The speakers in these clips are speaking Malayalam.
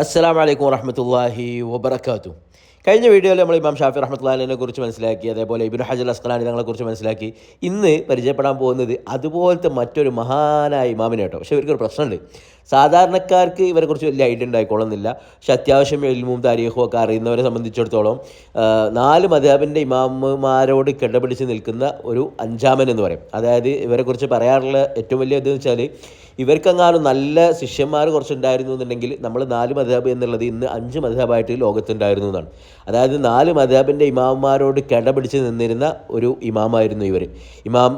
അസ്സാം വലൈക്കും വറഹമത്തല്ലാഹി വബർക്കാത്തു കഴിഞ്ഞ വീഡിയോയിൽ നമ്മൾ ഇമാം ഷാഫി റഹ്മത്തുല്ലാഹിനെ കുറിച്ച് മനസ്സിലാക്കി അതേപോലെ ഇബിൻ ഹജൽ അസ്കലാനി തങ്ങളെ കുറിച്ച് മനസ്സിലാക്കി. ഇന്ന് പരിചയപ്പെടാൻ പോകുന്നത് അതുപോലത്തെ മറ്റൊരു മഹാനായ ഇമാമിനെ കേട്ടോ. പക്ഷേ ഇവർക്കൊരു പ്രശ്നമുണ്ട്. സാധാരണക്കാർക്ക് ഇവരെക്കുറിച്ച് വലിയ ഐഡിയ ഉണ്ടായിക്കൊള്ളുന്നില്ല. പക്ഷെ അത്യാവശ്യം എൽമും താരീഖും ഒക്കെ അറിയുന്നവരെ സംബന്ധിച്ചിടത്തോളം നാല് മതാബിന്റെ ഇമാമുമാരോട് കിടപിടിച്ച് നിൽക്കുന്ന ഒരു അഞ്ചാമൻ എന്ന് പറയും. അതായത് ഇവരെക്കുറിച്ച് പറയാറുള്ള ഏറ്റവും വലിയ ഇതെന്ന് വെച്ചാൽ ഇവർക്കെങ്ങാനും നല്ല ശിഷ്യന്മാർ കുറച്ചുണ്ടായിരുന്നു എന്നുണ്ടെങ്കിൽ നമ്മൾ നാല് മതാബ് എന്നുള്ളത് ഇന്ന് അഞ്ച് മതാബായിട്ട് ലോകത്തുണ്ടായിരുന്നു എന്നാണ്. അതായത് നാല് മതാബിന്റെ ഇമാമന്മാരോട് കിടപിടിച്ച് നിന്നിരുന്ന ഒരു ഇമാമായിരുന്നു ഇവർ ഇമാം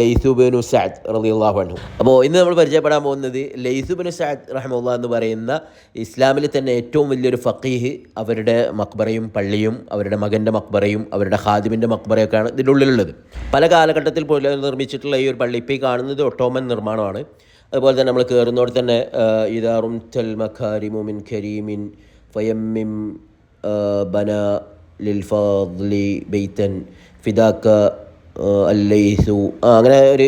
ലൈസുബിനു സാദ് റളിയല്ലാഹു അൻഹു. അപ്പോൾ ഇന്ന് നമ്മൾ പരിചയപ്പെടാൻ പോകുന്നത് ലൈസുബിനു സാദ് റഹമുള്ള എന്ന് പറയുന്ന ഇസ്ലാമിലെ തന്നെ ഏറ്റവും വലിയൊരു ഫക്കീഹ് അവരുടെ മക്ബറയും പള്ളിയും അവരുടെ മകന്റെ മക്ബറയും അവരുടെ ഹാദിമിന്റെ മക്ബറയൊക്കെയാണ് ഇതിന്റെ ഉള്ളിലുള്ളത്. പല കാലഘട്ടത്തിൽ പോലെ നിർമ്മിച്ചിട്ടുള്ള ഈ ഒരു പള്ളി ഇപ്പോൾ ഈ കാണുന്നത് ഒട്ടോമൻ നിർമ്മാണമാണ്. അതുപോലെ തന്നെ നമ്മൾ കയറുന്നോട് തന്നെ ഇതാറും തൽ മഖാരിമുമിൻ കരീമിൻ ഫയമ്മിം ബന ലിൽഫാദ്ലി ബെയ്ത്തൻ ഫിദാക്ക അല്ലൈസു. ആ അങ്ങനെ ഒരു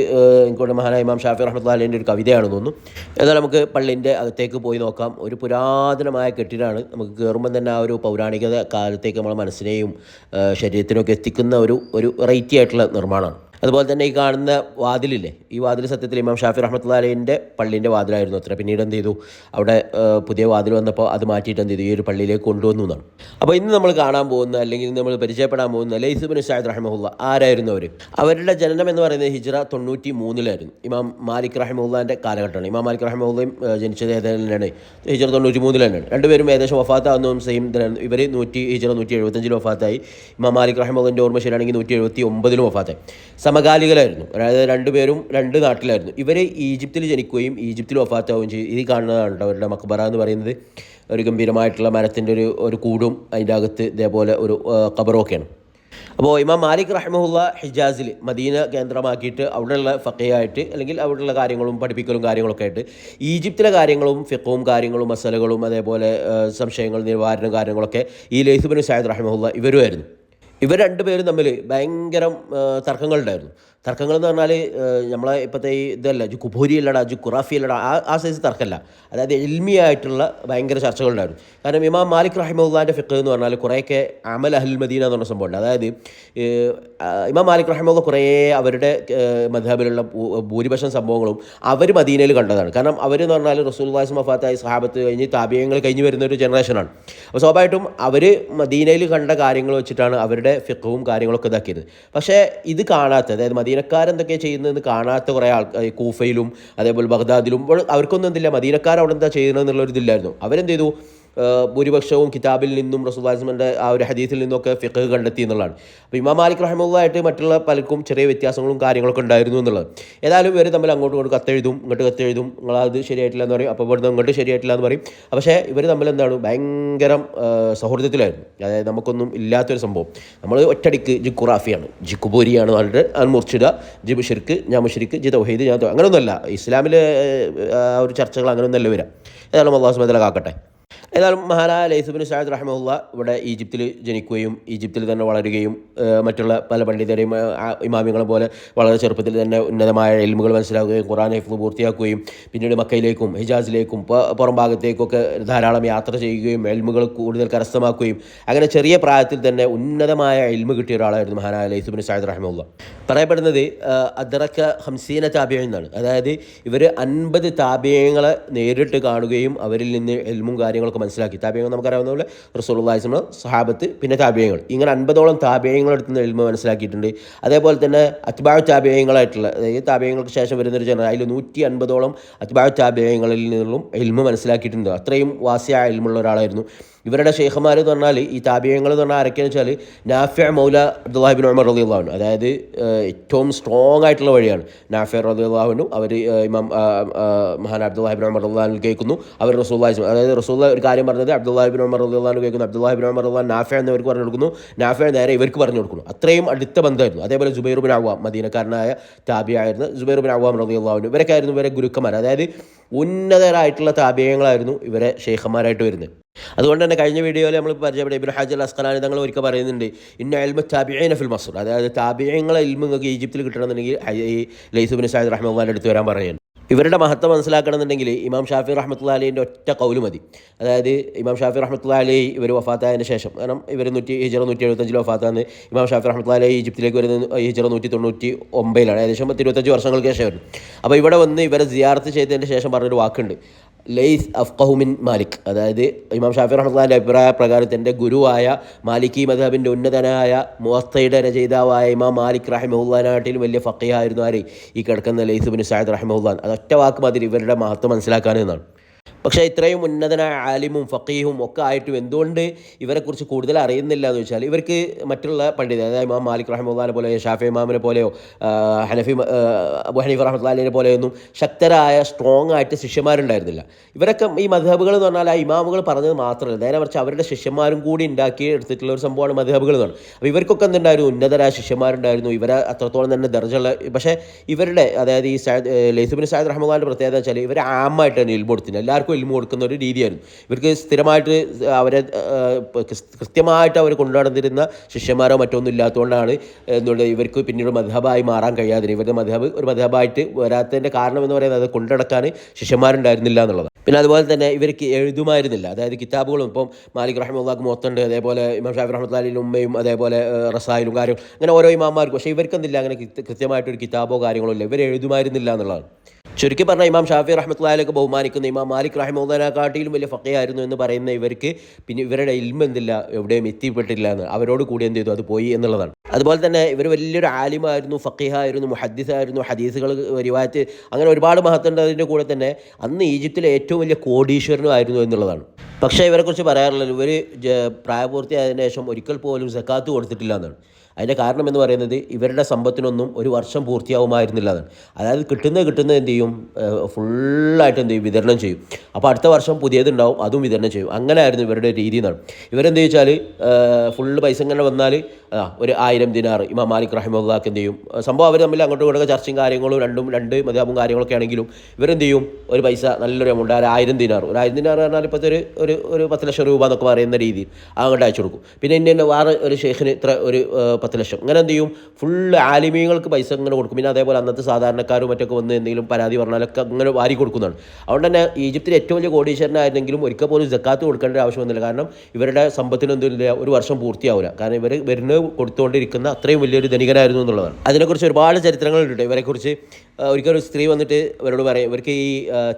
ഇങ്ങോട്ട് മഹാനായ ഇമാം ഷാഫി റഹ്മത്തുള്ളാഹിന്റെ ഒരു കവിതയാണ് തോന്നുന്നു. എന്നാൽ നമുക്ക് പള്ളിന്റെ അകത്തേക്ക് പോയി നോക്കാം. ഒരു പുരാതനമായ കെട്ടിടമാണ് നമുക്ക് കയറുമ്പം തന്നെ ആ ഒരു പൗരാണികത കാലത്തേക്ക് നമ്മളെ മനസ്സിനെയും ശരീരത്തിനൊക്കെ എത്തിക്കുന്ന ഒരു ഒരു വെറൈറ്റി ആയിട്ടുള്ള നിർമ്മാണമാണ്. അതുപോലെ തന്നെ ഈ കാണുന്ന വാതിലില്ലേ? ഈ വാതിൽ സത്യത്തിൽ ഇമാം ഷാഫി റഹ്മത്തുള്ള അലീന്റെ പള്ളീന്റെ വാതിലായിരുന്നു അത്ര. പിന്നീട് എന്ത് ചെയ്തു? അവിടെ പുതിയ വാതിൽ വന്നപ്പോൾ അത് മാറ്റിയിട്ട് എന്ത് ചെയ്തു? ഈ ഒരു പള്ളിയിലേക്ക് കൊണ്ടുവന്നു എന്നാണ്. അപ്പോൾ ഇന്ന് നമ്മൾ കാണാൻ പോകുന്ന അല്ലെങ്കിൽ നമ്മൾ പരിചയപ്പെടാൻ പോകുന്ന ലൈസുബിൻ ഷാഹിദ് റഹ്മുല്ല ആരായിരുന്നു അവർ അവരുടെ ജനനം എന്ന് പറയുന്നത് ഹിജ്റ തൊണ്ണൂറ്റി മൂന്നിലായിരുന്നു ഇമാം മാലിക് റഹ്മുല്ലാന്റെ കാലഘട്ടമാണ്. ഇമാം മാലിക് റഹ്മുല്ലയും ജനിച്ചത് ഏതായാലാണ് ഹിജ്റ തൊണ്ണൂറ്റി മൂന്നിൽ തന്നെയാണ്. രണ്ടുപേരും ഏകദേശം വഫാത്താവുന്നതും സെയിം ഇവർ നൂറ്റി ഹിജ്റ നൂറ്റി എഴുപത്തഞ്ചിൽ വഫാത്തായി. ഇമാം മാലിക് റഹ്മുള്ളിന്റെ ഓർമ്മ ശരിയാണെങ്കിൽ നൂറ്റി എഴുപത്തി ഒമ്പതിലും വഫാത്തായി. സമകാലികരായിരുന്നു അതായത് രണ്ടുപേരും രണ്ട് നാട്ടിലായിരുന്നു. ഇവർ ഈജിപ്തിൽ ജനിക്കുകയും ഈജിപ്തിൽ ഒഫാത്താവുകയും ചെയ്യും ഇത് കാണുന്നതാണ് അവരുടെ മക്ബറ എന്ന് പറയുന്നത്. ഒരു ഗംഭീരമായിട്ടുള്ള മരത്തിന്റെ ഒരു ഒരു കൂടും അതിന്റെ അകത്ത് ഇതേപോലെ ഒരു ഖബറൊക്കെയാണ്. അപ്പോൾ ഇമാം മാലിക് റഹ്മുള്ള ഹിജാസിൽ മദീന കേന്ദ്രമാക്കിയിട്ട് അവിടെയുള്ള ഫക്കയായിട്ട് അല്ലെങ്കിൽ അവിടെയുള്ള കാര്യങ്ങളും പഠിപ്പിക്കലും കാര്യങ്ങളൊക്കെ ആയിട്ട് ഈജിപ്തിലെ കാര്യങ്ങളും ഫിഖവും കാര്യങ്ങളും മസലകളും അതേപോലെ സംശയങ്ങൾ നിവാരണ കാര്യങ്ങളൊക്കെ ഈ ലൈസുബിൻ സായദ് റഹ്മുള്ള ഇവരുമായിരുന്നു. ഇവർ രണ്ടുപേരും തമ്മിൽ ഭയങ്കര തർക്കങ്ങളുണ്ടായിരുന്നു തർക്കങ്ങൾ എന്ന് പറഞ്ഞാൽ നമ്മളെ ഇപ്പോഴത്തെ ഈ ഇതല്ല ജു കുബൂരി അല്ലടാ ജു ഖുറാഫി അല്ലടാ ആ ആ സൈസ് തർക്കമല്ല അതായത് എൽമിയായിട്ടുള്ള ഭയങ്കര ചർച്ചകളുണ്ടായിരുന്നു കാരണം ഇമാം മാലിക് റഹിമുല്ലാന്റെ ഫിഖ് എന്ന് പറഞ്ഞാൽ കുറേയൊക്കെ അമൽ അഹൽ മദീന എന്ന് പറഞ്ഞ സംഭവമുണ്ട്. അതായത് ഇമാം മാലിക് റഹിമുല്ല കുറേ അവരുടെ മധബിലുള്ള ഭൂരിപക്ഷം സംഭവങ്ങളും അവർ മദീനയിൽ കണ്ടതാണ്. കാരണം അവരെന്ന് പറഞ്ഞാൽ റസൂൽ വാസ് മഫാത്തായി സഹാബത്ത് കഴിഞ്ഞ് താപിയങ്ങൾ കഴിഞ്ഞ് വരുന്ന ഒരു ജനറേഷനാണ് അപ്പോൾ സ്വാഭാവികമായിട്ടും അവർ മദീനയിൽ കണ്ട കാര്യങ്ങൾ വെച്ചിട്ടാണ് അവരുടെ ഫിഖവും കാര്യങ്ങളൊക്കെ ഇതാക്കിയത്. പക്ഷേ ഇത് കാണാത്ത അതായത് മദീനക്കാരെന്തൊക്കെ ചെയ്യുന്നതെന്ന് കാണാത്ത കുറേ ആൾക്കാർ കൂഫയിലും അതേപോലെ ബഗ്ദാദിലും അവർക്കൊന്നും എന്തില്ല മദീനക്കാർ അവിടെ എന്താ ചെയ്യുന്നത് എന്നുള്ളൊരു ഇതില്ലായിരുന്നു അവരെന്ത് ചെയ്തു? ഭൂരിപക്ഷവും കിതാബിൽ നിന്നും റസൂൽസ്മന്റെ ആ ഒരു ഹദീസിൽ നിന്നൊക്കെ ഫിഖ് കണ്ടെത്തി എന്നുള്ളതാണ്. അപ്പോൾ ഇമാം മാലിക് റഹ്മുള്ളായിട്ട് മറ്റുള്ള പലർക്കും ചെറിയ വ്യത്യാസങ്ങളും കാര്യങ്ങളൊക്കെ ഉണ്ടായിരുന്നു എന്നുള്ളത്. ഏതായാലും ഇവർ തമ്മിൽ അങ്ങോട്ടും ഇങ്ങോട്ട് കത്തെഴുതും ഇങ്ങോട്ട് കത്തെഴുതും നിങ്ങളത് ശരിയായിട്ടില്ല എന്ന് പറയും. അപ്പോൾ ഇവിടുന്ന് ഇങ്ങോട്ട് ശരിയായിട്ടില്ല എന്ന് പറയും. പക്ഷേ ഇവർ തമ്മിൽ എന്താണ്? ഭയങ്കര സൗഹൃദത്തിലായിരുന്നു. അതായത് നമുക്കൊന്നും ഇല്ലാത്തൊരു സംഭവം. നമ്മൾ ഒറ്റടിക്ക് ജി ഖുറാഫിയാണ് ജി കുബൂരിയാണ് പറഞ്ഞിട്ട് അത് മുർഷിദ ജി ബുഷിർക്ക് ഞാൻ മുഷിർക്ക് ജി തൗഹീദ് ഞാൻ അങ്ങനെയൊന്നുമല്ല. ഇസ്ലാമിലെ ആ ഒരു ചർച്ചകൾ അങ്ങനെയൊന്നല്ല വരാം ഏതായാലും അള്ളാഹു സുബത്തല കാക്കട്ടെ. ഏതായാലും മഹാനായ ലൈസുബിൻ ഷാഹിദ് റഹ്മുല്ല ഇവിടെ ഈജിപ്തിൽ ജനിക്കുകയും ഈജിപ്തിൽ തന്നെ വളരുകയും മറ്റുള്ള പല പണ്ഡിതരെയും ഇമാമികളെ പോലെ വളരെ ചെറുപ്പത്തിൽ തന്നെ ഉന്നതമായ എൽമുകൾ മനസ്സിലാക്കുകയും ഖുറാൻ ഹൈഫ് പൂർത്തിയാക്കുകയും പിന്നീട് മക്കയിലേക്കും ഹിജാസിലേക്കും പുറം ഭാഗത്തേക്കൊക്കെ ധാരാളം യാത്ര ചെയ്യുകയും എൽമുകൾ കൂടുതൽ കരസ്ഥമാക്കുകയും അങ്ങനെ ചെറിയ പ്രായത്തിൽ തന്നെ ഉന്നതമായ എൽമു കിട്ടിയ ഒരാളായിരുന്നു മഹാനായ ലൈസുബിൻ ഷാഹിദ് റഹ്മുല്ല പറയപ്പെടുന്നത് ഏഹ്, അദ്റക്ക ഹംസീന താബിയ എന്നാണ്. അതായത് ഇവർ അൻപത് താബിയങ്ങളെ നേരിട്ട് കാണുകയും അവരിൽ നിന്ന് എൽമും കാര്യങ്ങളൊക്കെ മനസ്സിലാക്കി. താപേയങ്ങൾ നമുക്കറിയാവുന്ന പോലെ റസൂലുള്ളാഹിസ്മ സഹാബത്ത് പിന്നെ താപേയങ്ങൾ. ഇങ്ങനെ അൻപതോളം താപേയങ്ങൾ എടുത്തുന്ന എൽമ മനസ്സിലാക്കിയിട്ടുണ്ട്. അതേപോലെ തന്നെ അത്ബാഴ് താപേയങ്ങളായിട്ടുള്ള അതായത് താപേയങ്ങൾക്ക് ശേഷം വരുന്ന ഒരു ജനറൽ അതിൽ നൂറ്റി അൻപതോളം അത്ബാഴ് താപേയങ്ങളിൽ നിന്നും എൽമ മനസ്സിലാക്കിയിട്ടുണ്ട്. അത്രയും വാസിയായ എൽമുള്ള ഒരാളായിരുന്നു. ഇവരുടെ ഷെയ്ഖന്മാർ എന്ന് പറഞ്ഞാൽ ഈ താബിയങ്ങൾ എന്ന് പറഞ്ഞാൽ ആരൊക്കെയെന്ന് വെച്ചാൽ നാഫിയ മൗല അബ്ദുല്ലാഹിബിൻ ഉമർ റലി അള്ളാഹുനു അതായത് ഏറ്റവും സ്ട്രോങ് ആയിട്ടുള്ള വഴിയാണ്. നാഫിയ റലി അള്ളാഹുനു അവർ ഇമാം മഹാൻ അബ്ദുല്ലാഹിബിൻ ഉമർ റല്ലാഹിൽ കേൾക്കുന്നു. അവർ റസൂൽ അതായത് റസൂല്ല ഒരു കാര്യം പറഞ്ഞത് അബ്ദുല്ലാഹിബിൻ ഉമർ റല്ലാഹു കേൾക്കുന്നു. അബ്ദുല്ലാഹിബിൻ ഉമർ അള്ളാഹ് നാഫ എന്നവർക്ക് പറഞ്ഞു കൊടുക്കുന്നു. നാഫ നേരെ ഇവർക്ക് പറഞ്ഞു കൊടുക്കുന്നു. അത്രയും അടുത്ത ബന്ധമായിരുന്നു. അതേപോലെ ജുബൈർ ബിൻ അവാം മദീനക്കാരനായ താബിയായിരുന്നു. ജുബൈർ ബിൻ അവാം അള്ളാഹുനു ഇവരൊക്കെ ആയിരുന്നു ഇവരെ ഗുരുക്കന്മാർ. അതായത് ഉന്നതരായിട്ടുള്ള താബിയങ്ങളായിരുന്നു ഇവരെ ഷെയ്ഖന്മാരായിട്ട് വരുന്നത്. അതുകൊണ്ട് തന്നെ കഴിഞ്ഞ വീഡിയോയിൽ നമ്മൾ പരിചയപ്പെട്ട ഇബ്രാഹിം ഹാജൽ അസ്കലാനി തങ്ങൾ ഒരിക്കൽ പറയുന്നുണ്ട് ഇന്ന അൽമ താബിയന ഫിൽ മസൂർ അതായത് താബിയങ്ങളെ ഇൽമ നിങ്ങൾക്ക് ഈജിപ്തിൽ കിട്ടണമെന്നുണ്ടെങ്കിൽ ഈ ലൈസുബിൻ സാഹിദ് റഹ്മാന്റെ അടുത്ത് വരാൻ പറയുന്നു. ഇവരുടെ മഹത്വം മനസ്സിലാക്കണമെന്നുണ്ടെങ്കിൽ ഇമാം ഷാഫി റഹ്മത്തുള്ള അലിന്റെ ഒറ്റ കൗലു മതി. അതായത് ഇമാം ഷാഫി റഹ്മത്തുള്ള അലി ഇവർ വഫാത്തായതിന് ശേഷം. കാരണം ഇവർ നൂറ്റി ഹിജറ നൂറ്റി എഴുപത്തഞ്ചിൽ വഫാത്താന്ന് ഇമാം ഷാഫി റഹ്മത്തുള്ള അലി ഈജിപ്തിലേക്ക് വരുന്നത് ഹിജറ നൂറ്റി തൊണ്ണൂറ്റി ഒമ്പതിലാണ് ഏകദേശം പത്തിരുപത്തഞ്ച് വർഷങ്ങൾക്ക് ശേഷം വരും അപ്പോൾ ഇവിടെ വന്ന് ഇവരെ സിയാർത്ത് ചെയ്തതിന് ശേഷം പറഞ്ഞൊരു വാക്കുണ്ട്. ലൈസ് അഫ്കഹുമിൻ മാലിക്. അതായത് ഇമാം ഷാഫി റഹ്മത്തുള്ളാഹിന്റെ അഭിപ്രായ പ്രകാരം തന്റെ ഗുരുവായ മാലിക്കി മദബിന്റെ ഉന്നതനായ മുവത്തയുടെ രചയിതാവായ ഇമാം മാലിക് റഹിമഹുല്ലാനാട്ടിലും വലിയ ഫക്കയായിരുന്നു ആര്? ഈ കിടക്കുന്ന ലൈസ് ബിൻ സായദ് റഹിമുല്ലാൻ അതൊറ്റ വാക്ക് മതി ഇവരുടെ മഹത്വം മനസ്സിലാക്കാനെന്നാണ് പക്ഷേ ഇത്രയും ഉന്നതനായ ആലിമും ഫക്കീഹും ഒക്കെ ആയിട്ടും എന്തുകൊണ്ട് ഇവരെക്കുറിച്ച് കൂടുതൽ അറിയുന്നില്ല എന്ന് വെച്ചാൽ ഇവർക്ക് മറ്റുള്ള പണ്ഡിത അതായത് ഇമാം മാലിക് റഹ്മാനെ പോലെയോ ഷാഫി ഇമാമിനെ പോലെയോ ഹനഫി അബു ഹനീഫ് റഹ്മത്തുല്ലാലിനെ പോലെയൊന്നും ശക്തരായ സ്ട്രോങ് ആയിട്ട് ശിഷ്യന്മാരുണ്ടായിരുന്നില്ല. ഇവരൊക്കെ ഈ മധബുകൾ എന്ന് പറഞ്ഞാൽ ആ ഇമാമുകൾ പറഞ്ഞത് മാത്രമല്ല. നേരെ മറിച്ച് അവരുടെ ശിഷ്യന്മാരും കൂടി ഉണ്ടാക്കി എടുത്തിട്ടുള്ള ഒരു സംഭവമാണ് മധബുകൾ എന്ന് പറഞ്ഞത് അപ്പോൾ ഇവർക്കൊക്കെ എന്തുണ്ടായിരുന്നു? ഉന്നതരായ ശിഷ്യന്മാരുണ്ടായിരുന്നു. ഇവരെ അത്രത്തോളം തന്നെ ദർജുള്ള പക്ഷേ ഇവരുടെ അതായത് ഈ സാദ് ലൈസുബിൻ സാദ് റഹ്മുല്ലാന്റെ പ്രത്യേകത വെച്ചാൽ ഇവർ ആമായിട്ട് തന്നെ ഇൽമ എല്ലാവർക്കും ഇൽമ കൊടുക്കുന്ന ഒരു രീതിയായിരുന്നു. ഇവർക്ക് സ്ഥിരമായിട്ട് അവരെ കൃത്യമായിട്ട് അവർ കൊണ്ടുനടന്നിരുന്ന ശിഷ്യന്മാരോ മറ്റൊന്നും ഇല്ലാത്തതുകൊണ്ടാണ് എന്തുകൊണ്ട് ഇവർക്ക് പിന്നീട് മധബായി മാറാൻ കഴിയാതിരുന്നത്. ഇവരുടെ മധബ് ഒരു മധബായിട്ട് വരാത്തതിന്റെ കാരണം എന്ന് പറയുന്നത് അത് കൊണ്ടുനടക്കാൻ ശിഷ്യന്മാരുണ്ടായിരുന്നില്ല എന്നുള്ളതാണ്. പിന്നെ അതുപോലെ തന്നെ ഇവർക്ക് എഴുതുമായിരുന്നില്ല. അതായത് കിതാബുകളും ഇപ്പം മാലിക് റഹ്മുല്ലാക്ക് മൊത്തമുണ്ട് അതേപോലെ ഇമാം ഷാഫി റഹ്മത്തുല്ലാലിന്റെ ഉമ്മയും അതേപോലെ റസായിലും കാര്യങ്ങളും. അങ്ങനെ ഓരോ ഇമാമാർക്കും. പക്ഷേ ഇവർക്കെന്തില്ല? അങ്ങനെ കൃത്യ- കൃത്യമായിട്ടൊരു കിതാബോ കാര്യങ്ങളോ ഇല്ല. ഇവർ എഴുതുമായിരുന്നില്ല എന്നുള്ളതാണ്. ചുരുക്കി പറഞ്ഞാൽ ഇമാം ഷാഫി റഹ്മത്തുള്ളാഹിലേക്ക് ബഹുമാനിക്കുന്ന ഇമാം മാലിക് റഹിമുദ്ദീനെക്കാട്ടിലും വലിയ ഫക്കയായിരുന്നു എന്ന് പറയുന്ന ഇവർക്ക് പിന്നെ ഇവരുടെ ഇൽമ എന്തില്ല എവിടെയും എത്തിപ്പെട്ടില്ല എന്ന്. അവരോട് കൂടി എന്ത് ചെയ്തു? അത് പോയി എന്നുള്ളതാണ്. അതുപോലെ തന്നെ ഇവർ വലിയൊരു ആലിമായിരുന്നു ഫക്കീഹായിരുന്നു മുഹദ്ദിസായിരുന്നു ഹദീസുകൾ റിവായത്ത് അങ്ങനെ ഒരുപാട് മഹത്തുണ്ടതിന്റെ കൂടെ തന്നെ. അന്ന് ഈജിപ്തിലെ ഏറ്റവും വലിയ കോടീശ്വരനും ആയിരുന്നു എന്നുള്ളതാണ്. പക്ഷേ ഇവരെക്കുറിച്ച് പറയാറുള്ളത് ഇവർ പ്രായപൂർത്തിയായതിനു ശേഷം ഒരിക്കൽ പോലും സക്കാത്ത് കൊടുത്തിട്ടില്ല എന്നാണ്. അതിന്റെ കാരണം എന്ന് പറയുന്നത് ഇവരുടെ സമ്പത്തിനൊന്നും ഒരു വർഷം പൂർത്തിയാവുമായിരുന്നില്ല അതാണ് അതായത് കിട്ടുന്നത് കിട്ടുന്നത് എന്ത് ചെയ്യും? ഫുള്ളായിട്ട് എന്ത് ചെയ്യും? വിതരണം ചെയ്യും. അപ്പോൾ അടുത്ത വർഷം പുതിയതുണ്ടാവും അതും വിതരണം ചെയ്യും. അങ്ങനെയായിരുന്നു ഇവരുടെ രീതി എന്നാണ്. ഇവരെന്ത് ചോദിച്ചാൽ ഫുള്ള് പൈസ ഇങ്ങനെ വന്നാൽ ഒരു ആയിരം ദിനാർ ഇമാം മാലിക് റഹിമുള്ളാക്ക് എന്ത് ചെയ്യും? സംഭവം അവർ തമ്മിൽ അങ്ങോട്ടും ഇങ്ങോട്ടൊക്കെ ചർച്ചയും കാര്യങ്ങളും രണ്ടും രണ്ട് മതിയാവും കാര്യങ്ങളൊക്കെ ആണെങ്കിലും ഇവരെന്ത് ചെയ്യും? ഒരു പൈസ നല്ലൊരു എമൗണ്ട് ഒരു ആയിരം ദിനാർ ഒരു ആയിരം ദിനാർ പറഞ്ഞാൽ ഇപ്പോഴത്തെ ഒരു ഒരു ഒരു പത്ത് ലക്ഷം രൂപ എന്നൊക്കെ പറയുന്ന രീതിയിൽ അങ്ങോട്ട് അയച്ചു കൊടുക്കും. പിന്നെ ഇന്ന വേറെ ഒരു ഷെയ്ഖിന് ഇത്ര ഒരു പത്ത് ലക്ഷം. അങ്ങനെ എന്ത് ചെയ്യും? ഫുള്ള് ആലിമീങ്ങൾക്ക് പൈസ ഇങ്ങനെ കൊടുക്കും. പിന്നെ അതേപോലെ അന്നത്തെ സാധാരണക്കാരും മറ്റൊക്കെ വന്ന് എന്തെങ്കിലും പരാതി പറഞ്ഞാലൊക്കെ അങ്ങനെ വാരി കൊടുക്കുന്നതാണ്. അതുകൊണ്ട് തന്നെ ഈജിപ്തിൽ ഏറ്റവും വലിയ കോടീശ്വരനായിരുന്നെങ്കിലും ഒരിക്കൽ പോലും ജക്കാത്ത് കൊടുക്കേണ്ട ആവശ്യം വന്നില്ല. കാരണം ഇവരുടെ സമ്പത്തിന് ഒരു വർഷം പൂർത്തിയാവില്ല കാരണം ഇവർ വരുന്ന കൊടുത്തുകൊണ്ടിരിക്കുന്ന അത്രയും വലിയൊരു ധനികനായിരുന്നു എന്നുള്ളതാണ്. അതിനെക്കുറിച്ച് ഒരുപാട് ചരിത്രങ്ങളുണ്ട്. ഇവരെക്കുറിച്ച് ഒരിക്കലും ഒരു സ്ത്രീ വന്നിട്ട് ഇവരോട് പറയും. ഇവർക്ക് ഈ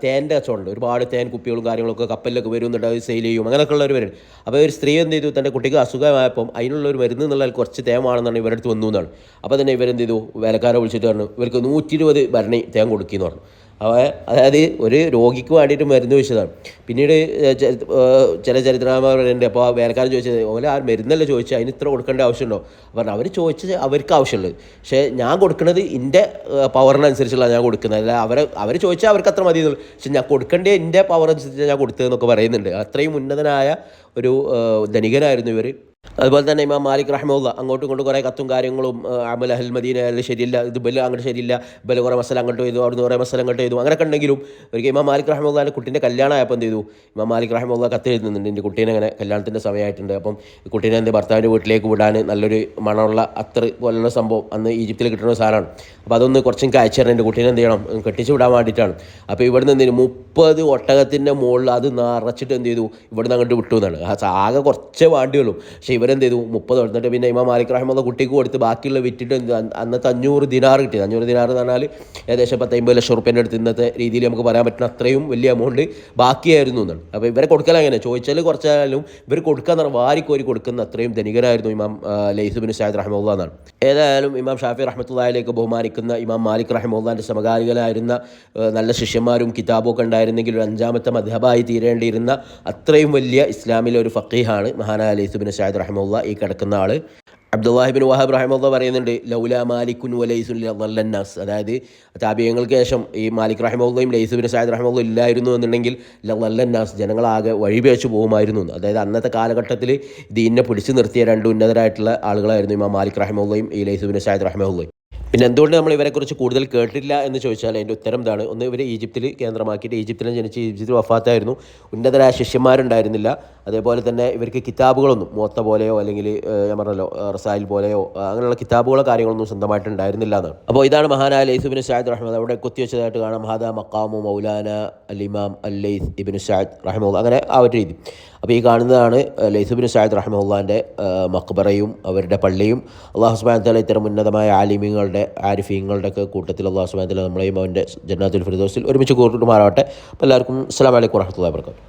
തേന്റെ കച്ചവടമുണ്ട്. ഒരുപാട് തേൻ കുപ്പികളും കാര്യങ്ങളൊക്കെ കപ്പലിലൊക്കെ വരുന്നുണ്ട്. അത് സെയിൽ ചെയ്യും. അങ്ങനെയൊക്കെ ഉള്ളവർ വരും അപ്പോൾ ഒരു സ്ത്രീ എന്ത് ചെയ്തു? തന്റെ കുട്ടിക്ക് അസുഖമായപ്പം അതിനുള്ള ഒരു മരുന്ന് എന്നുള്ള കുറച്ച് തേൻ വേണമെന്നാണ് ഇവരുടെ അടുത്ത് വന്നു എന്നാണ്. അപ്പോൾ തന്നെ ഇവരെന്ത് ചെയ്തു? വേലക്കാരെ വിളിച്ചിട്ട് പറഞ്ഞു ഇവർക്ക് നൂറ്റി ഇരുപത് ഭരണി തേൻ കൊടുക്കിയെന്ന് പറഞ്ഞു. അവ അതായത് ഒരു രോഗിക്ക് വേണ്ടിയിട്ട് മരുന്ന് വെച്ചതാണ് പിന്നീട് ചില ചരിത്രകാരന്മാരുണ്ട്. അപ്പോൾ ആ വേലക്കാരൻ ചോദിച്ചത് ഓലെ ആ മരുന്നല്ല ചോദിച്ചത് അതിന് ഇത്ര കൊടുക്കേണ്ട ആവശ്യമുണ്ടോ? പറഞ്ഞു അവർ ചോദിച്ചത് അവർക്ക് ആവശ്യമുള്ളത്. പക്ഷേ ഞാൻ കൊടുക്കുന്നത് എന്റെ പവറിനനുസരിച്ചുള്ള ഞാൻ കൊടുക്കുന്നത്. അല്ല അവരെ അവർ ചോദിച്ചാൽ അവർക്ക് അത്ര മതി എന്നുള്ളൂ പക്ഷെ ഞാൻ കൊടുക്കേണ്ട എന്റെ പവർ അനുസരിച്ച് ഞാൻ കൊടുത്തതെന്നൊക്കെ പറയുന്നുണ്ട്. അത്രയും ഉന്നതനായ ഒരു ധനികനായിരുന്നു ഇവർ അതുപോലെ തന്നെ ഇമാം മാലിക് റഹ്മുള്ള അങ്ങോട്ടും ഇങ്ങോട്ടും കുറേ കത്തും കാര്യങ്ങളും അമൽ അഹൽ മദീന അല്ല ശരിയില്ല ഇത് ബൽ അങ്ങോട്ട് ശരിയില്ല ബൽ കുറേ മസാല അങ്ങോട്ട് ചെയ്തു അവിടുന്ന് കുറേ മസാല അങ്ങോട്ട് ചെയ്തു അങ്ങനെയൊക്കെ ഉണ്ടെങ്കിലും ഒരിക്കൽ ഇമാം മാലിക് റഹ്മുല്ലാന്റെ കുട്ടീന്റെ കല്യാണം ആയപ്പോൾ എന്ത് ചെയ്തു? ഇമാം മാലിക് റഹ്മുള്ള കത്ത് എഴുതുന്നുണ്ട് എന്റെ കുട്ടീനെ അങ്ങനെ കല്യാണത്തിന്റെ സമയമായിട്ടുണ്ട് അപ്പം കുട്ടീനെ എന്റെ ഭർത്താവിന്റെ വീട്ടിലേക്ക് വിടാൻ നല്ലൊരു മണമുള്ള അത്ര പോലുള്ള സംഭവം അന്ന് ഈജിപ്തിൽ കിട്ടുന്ന സാധനമാണ്. അപ്പോൾ അതൊന്ന് കുറച്ചും തരണം എന്റെ കുട്ടീനെ എന്ത് ചെയ്യണം? കെട്ടിച്ച് വിടാൻ വേണ്ടിയിട്ടാണ്. അപ്പോൾ ഇവിടുന്ന് നിന്ന് മുപ്പത് ഒട്ടകത്തിന്റെ മുകളിൽ അത് നിറച്ചിട്ട് എന്ത് ചെയ്തു? ഇവിടുന്ന് അങ്ങോട്ട് വിട്ടു എന്നാണ്. ആകെ കുറച്ചേ വേണ്ടിയുള്ളൂ. പക്ഷേ ഇവരെന്ത് ചെയ്തു മുപ്പത് കൊടുത്തിട്ട് പിന്നെ ഇമാം മാലിക് റഹ്മുള്ള കുട്ടിക്ക് കൊടുത്ത് ബാക്കിയുള്ള വിറ്റിട്ട് എന്ത് അന്ന് അന്നത്തെ അഞ്ഞൂറ് ദിനാർ കിട്ടിയത്. അഞ്ഞൂറ് ദിനാർ എന്ന് പറഞ്ഞാൽ ഏകദേശം പത്തമ്പത് ലക്ഷം റുപ്യന്റെ അടുത്ത് ഇന്നത്തെ രീതിയിൽ നമുക്ക് പറയാൻ പറ്റുന്ന അത്രയും വലിയ എമൗണ്ട് ബാക്കിയായിരുന്നു എന്നാണ്. അപ്പോൾ ഇവരെ കൊടുക്കൽ അങ്ങനെ ചോദിച്ചാൽ കുറച്ചാലും ഇവർ കൊടുക്കുക എന്ന് പറഞ്ഞാൽ വാരിക്കോരി കൊടുക്കുന്ന അത്രയും ധനികരായിരുന്നു ഇമാം ലൈസുബിൻ സായദ് റഹ്മുള്ള എന്നാണ്. ഏതായാലും ഇമാം ഷാഫി റഹ്മത്തുള്ളയിലേക്ക് ബഹുമാനിക്കുന്ന ഇമാം മാലിക് റഹ്മുള്ളാന്റെ സമകാലികളായിരുന്ന നല്ല ശിഷ്യന്മാരും കിതാബൊക്കെ ഉണ്ടായിരുന്നെങ്കിൽ ഒരു അഞ്ചാമത്തെ മധബായി തീരേണ്ടിയിരുന്ന അത്രയും വലിയ ഇസ്ലാമിലെ ഒരു ഫക്കീഹാണ് മഹാനായ ലൈസുബിൻ സായദ് റഹ്മുള്ള ഈ കിടക്കുന്ന ആൾ അബ്ദുല്ലാഹിബിൻ വഹാബ് റഹിമുള്ള പറയുന്നുണ്ട് ലൗല മാലിക്കുൻ വലൈസുൻ ലന്നാസ് അതായത് താപിയങ്ങൾക്ക് ശേഷം ഈ മാലിക് റഹിമുള്ളയും ലൈസുബിൻ സായദ് റഹിമുള്ള ഇല്ലായിരുന്നു എന്നുണ്ടെങ്കിൽ ലന്നാസ് ജനങ്ങളാകെ വഴിപേച്ചു പോകുമായിരുന്നു. അതായത് അന്നത്തെ കാലഘട്ടത്തിൽ ദീനിനെ പിടിച്ചു നിർത്തിയ രണ്ട് ഉന്നതരായിട്ടുള്ള ആളുകളായിരുന്നു ഇമാം മാലിക് റഹിമുള്ളയും ഈ ലൈസുബിൻ സായദ് റഹിമുള്ളയും പിന്നെ എന്തുകൊണ്ട് നമ്മൾ ഇവരെക്കുറിച്ച് കൂടുതൽ കേട്ടിട്ടില്ല എന്ന് ചോദിച്ചാൽ അതിന്റെ ഉത്തരം ഇതാണ്. ഒന്ന് ഇവർ ഈജിപ്തിൽ കേന്ദ്രമാക്കിയിട്ട് ഈജിപ്തിലും ജനിച്ച് ഈജിപ്തിൽ വഫാത്തായിരുന്നു. ഉന്നതരായ ശിഷ്യന്മാരുണ്ടായിരുന്നില്ല. അതേപോലെ തന്നെ ഇവർക്ക് കിതാബുകളൊന്നും മൂത്ത പോലെയോ അല്ലെങ്കിൽ ഞാൻ പറഞ്ഞല്ലോ റസായിൽ പോലെയോ അങ്ങനെയുള്ള കിതാബുകളോ കാര്യങ്ങളൊന്നും സ്വന്തമായിട്ട് ഉണ്ടായിരുന്നില്ല എന്നാണ്. അപ്പോൾ ഇതാണ് മഹാനായ ലൈസുബിൻ സാദ് റഹ്മദ് അവിടെ കുത്തിവെച്ചതായിട്ട് കാണാം. ഹാദ മക്കാമു മൗലാന അൽ ഇമാം അൽ ലൈസ് ഇബിൻ സാദ് റഹ്മുല്ല അങ്ങനെ ആ ഒരു രീതി. അപ്പോൾ ഈ കാണുന്നതാണ് ലൈസുബിൻ സായദ് റഹ്മുല്ലാന്റെ മക്ബറയും അവരുടെ പള്ളിയും. അള്ളാഹു സുബാൻ തല ഇത്തരം ഉന്നതമായ ആലിമ്യങ്ങളുടെ ആരിഫീങ്ങളുടെ ഒക്കെ കൂട്ടത്തിൽ അള്ളാഹു സുബാൻ തല നമ്മളെയും അവന്റെ ജന്നാത്തുൽ ഫിർദോസിൽ ഒരുമിച്ച് കൂട്ടിട്ട് മാറാവട്ടെ അപ്പോൾ എല്ലാവർക്കും അസ്സാം വലൈക്കും വർഹമത്തുള്ള വർക്കാത്തു